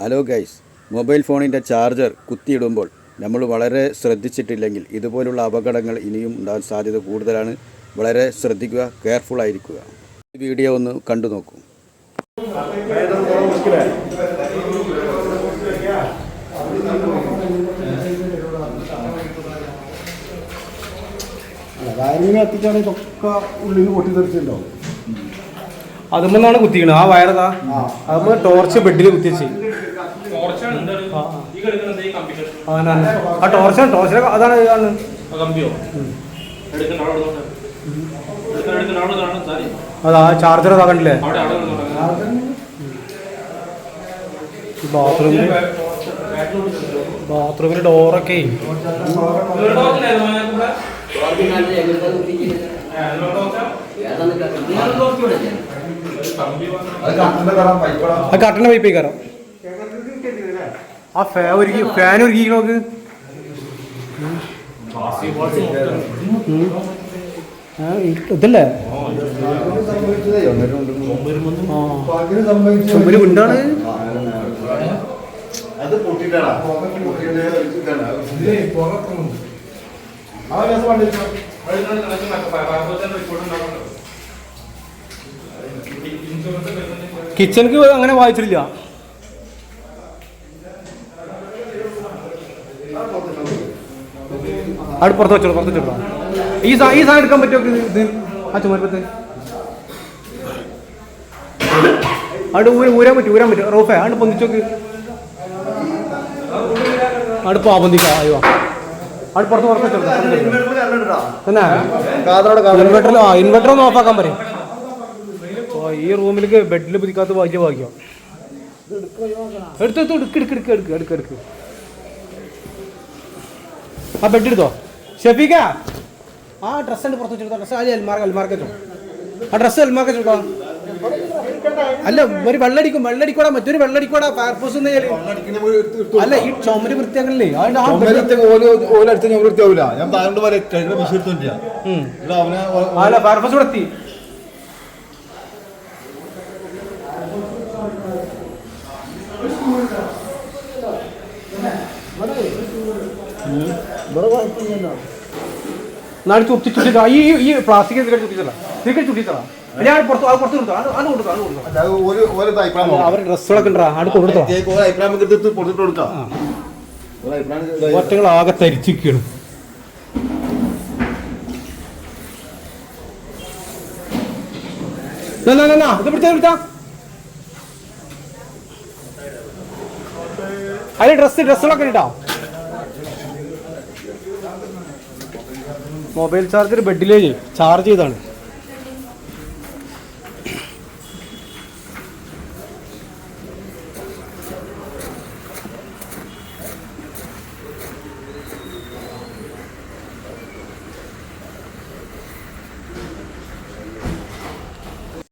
Hello guys mobile ഫോണിന്റെ charger കുത്തിയിടുമ്പോൾ നമ്മൾ വളരെ ശ്രദ്ധിച്ചിട്ടില്ലെങ്കിൽ ഇതുപോലുള്ള അപകടങ്ങൾ ഇനിയും ഉണ്ടാകാൻ സാധ്യത കൂടുതലാണ്. വളരെ ശ്രദ്ധിക്കുക കെയർഫുൾ ആയിരിക്കുക. ഈ വീഡിയോ ഒന്ന് കണ്ടു നോക്കൂ. വയറിങ് ഇതൊക്കെ ഉള്ളിൽ അതുമെന്നാണ് കുത്തിക്കണത്. ആ വയറതാ? അതുമ്പോ ടോർച്ച് ബെഡിൽ കുത്തിച്ച് ആ ടോർച്ച് ടോർച്ചിലെ അതാണ് ഇതാണ് കമ്പിയോ? കാണും സാരി. അതാ ചാർജർ അതാ കണ്ടില്ലേ? അവിടെ അവിടെ നിന്ന് തുടങ്ങാം. ഈ ബാത്റൂമിൽ ബാത്റൂമിൽ ഡോറൊക്കെ ഇവരുടെ പൈപ്പ് അതിനകത്ത് കൂടെ? ആ, ഇവരുടെ ഡോക്ടറാ? കമ്പി വന്ന് ആ കട്ടണ പൈപ്പ് കയറാം ആ ഫാൻ ഒരുക്കി ഫാൻ ഒരുക്കി നോക്ക്. ഇതല്ലേ? ചുമര് അത് പൊട്ടിട്ടാണ് അങ്ങനെ വണ്ടിച്ചോ അവിടെ പുറത്ത് വെച്ചോളൂ പുറത്ത് വെച്ചോളൂ. ഈ സാ ഈ സാധനം എടുക്കാൻ പറ്റുമോ? ഇത് ആ ചുമരപ്പത്ത് അവിടെ ഊര ഊരാൻ പറ്റും ഊരാൻ പറ്റും റോഫേ അവിടെ പൊന്തിച്ചോക്ക് പൊന്തിക്ക അയ്യോ അവിടെ പുറത്ത് പുറത്ത് ആ ഇൻവെർട്ടർ ഒന്ന് ഓഫാക്കാൻ പറയും. ഈ റൂമിലേക്ക് ബെഡിൽ പിടിക്കാത്ത ഭാഗ്യ ഭാഗ്യം. എടുത്തു എടുത്തു എടുക്ക് എടുക്ക് എടുക്ക് എടുക്ക് എടുക്ക്. എടുക്ക് ആ ബെഡ് എടുത്തോ? ഷെഫീക്ക ആ ഡ്രസ്സ് ഉണ്ട് പുറത്ത് വെച്ചെടുത്തോ. ഡ്രസ്സ് ആദ്യം അൽമാർക്ക് അൽമാർക്ക് ആ ഡ്രസ്സ് അൽമാർക്ക് അല്ല ഒരു വെള്ളടിക്കും വെള്ളടിക്കൂടാ മറ്റൊരു വെള്ളടിക്കൂടാ ഫയർഫോഴ്സ് അല്ല ഈ ചുമര് വൃത്തിയാക്കണല്ലേ? അതുകൊണ്ട് ആ bed- ഓലടുത്ത് ഞാൻ വൃത്തിയാവൂല ഞാൻ താങ്കളുടെ പോലെ കഴിഞ്ഞ വിഷയത്തില്ല ഉം. അവനെ അല്ല ഫയർഫോഴ്സ് ഇവിടെ എത്തി നാളെ ചുറ്റി ചുറ്റി ഈ ഈ- ഈ പ്ലാസ്റ്റിക് ഇതിലേക്ക് ചുറ്റിച്ചല്ല ഇതിലേക്ക് ചുറ്റിച്ചല്ല ഞാൻ പുറത്ത് അത് പുറത്ത് കൊടുത്തു. അത് കൊടുത്തു അത് കൊടുത്തു. ഒരു ഒരു അഭിപ്രായം അവർ ഡ്രസ്സുകളൊക്കെ ഉണ്ടാ അത് കൊടുത്തോ. കൊടുത്തിട്ട് കൊടുക്കാം. ഒറ്റകൾ ആകെ ഇത് പിടിച്ചാ പിടിച്ചാ. അതിൽ ഡ്രസ്സ് ഡ്രസ്സുകളൊക്കെ ഇട്ടോ മൊബൈൽ ചാർജർ ബെഡിലേ ചാർജ് ചെയ്താണ്.